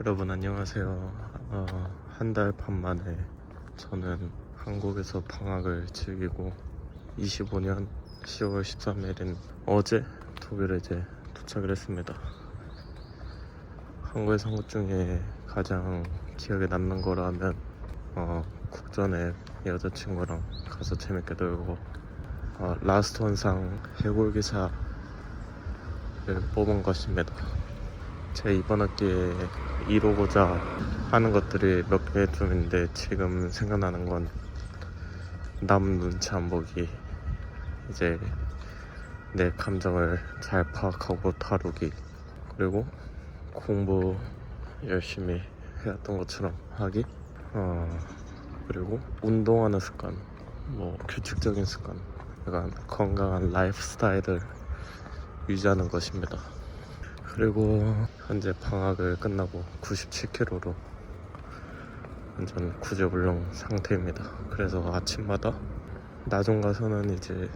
여러분 안녕하세요. 어, 한달 반 만에 저는 한국에서 방학을 즐기고 25년 10월 13일인 어제 독일에 이제 도착을 했습니다. 한국에 산것 중에 가장 기억에 남는 거라면 어, 국전에 여자친구랑 가서 재밌게 놀고 어, 라스트 원상 해골 기사를 뽑은 것입니다. 제 이번 학기에 이루고자 하는 것들이 몇 개 좀 있는데 지금 생각나는 건 남 눈치 안 보기. 이제 내 감정을 잘 파악하고 다루기. 그리고 공부 열심히 해왔던 것처럼 하기. 어 그리고 운동하는 습관. 뭐 규칙적인 습관. 약간 건강한 라이프 스타일을 유지하는 것입니다. 그리고 현재 방학을 끝나고 97kg로 완전 구제불능 상태입니다. 그래서 아침마다 나중 가서는 이제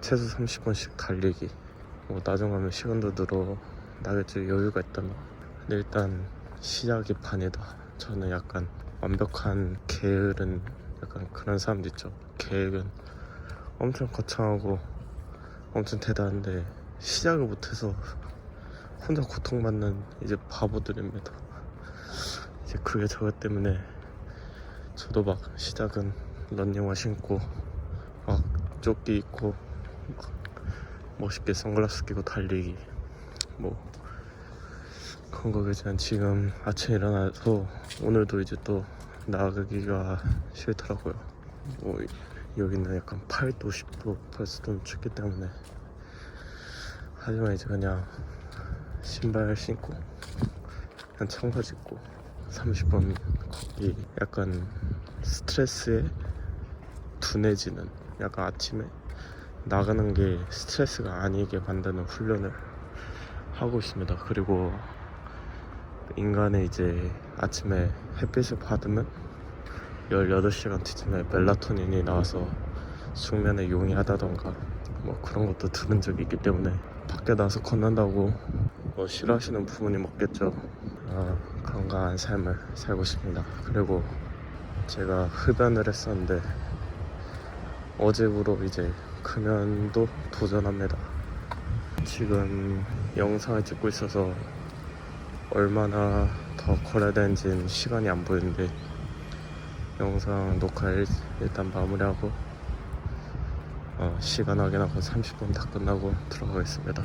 최소 30분씩 달리기. 뭐 나중 가면 시간도 늘어 나겠지 여유가 있다면. 근데 일단 시작이 반이다. 저는 약간 완벽한 게으른 약간 그런 사람들 있죠. 계획은 엄청 거창하고 엄청 대단한데 시작을 못해서 혼자 고통받는 이제 바보들입니다. 이제 그게 저것 때문에 저도 막 시작은 런닝화 신고 막 조끼 입고 막 멋있게 선글라스 끼고 달리기 뭐 그런 거겠지만 지금 아침에 일어나서 오늘도 이제 또 나가기가 싫더라고요. 뭐 여기는 약간 8도 10도 벌써 좀 춥기 때문에 하지만 이제 그냥 신발 신고 그냥 청바지 입고 30분 걷기 약간 스트레스에 둔해지는 약간 아침에 나가는 게 스트레스가 아니게 만드는 훈련을 하고 있습니다. 그리고 인간의 이제 아침에 햇빛을 받으면 18시간 뒤쯤에 멜라토닌이 나와서 숙면에 용이하다던가 뭐 그런 것도 들은 적이 있기 때문에 밖에 나서 걷는다고 뭐 싫어하시는 부모님 없겠죠. 아, 건강한 삶을 살고 싶습니다. 그리고 제가 흡연을 했었는데 어제부로 이제 금연도 도전합니다. 지금 영상을 찍고 있어서 얼마나 더 걸어야 되는지는 시간이 안 보이는데 영상 녹화 일, 일단 마무리하고 어, 시간 확인하고 30분 다 끝나고 들어가겠습니다.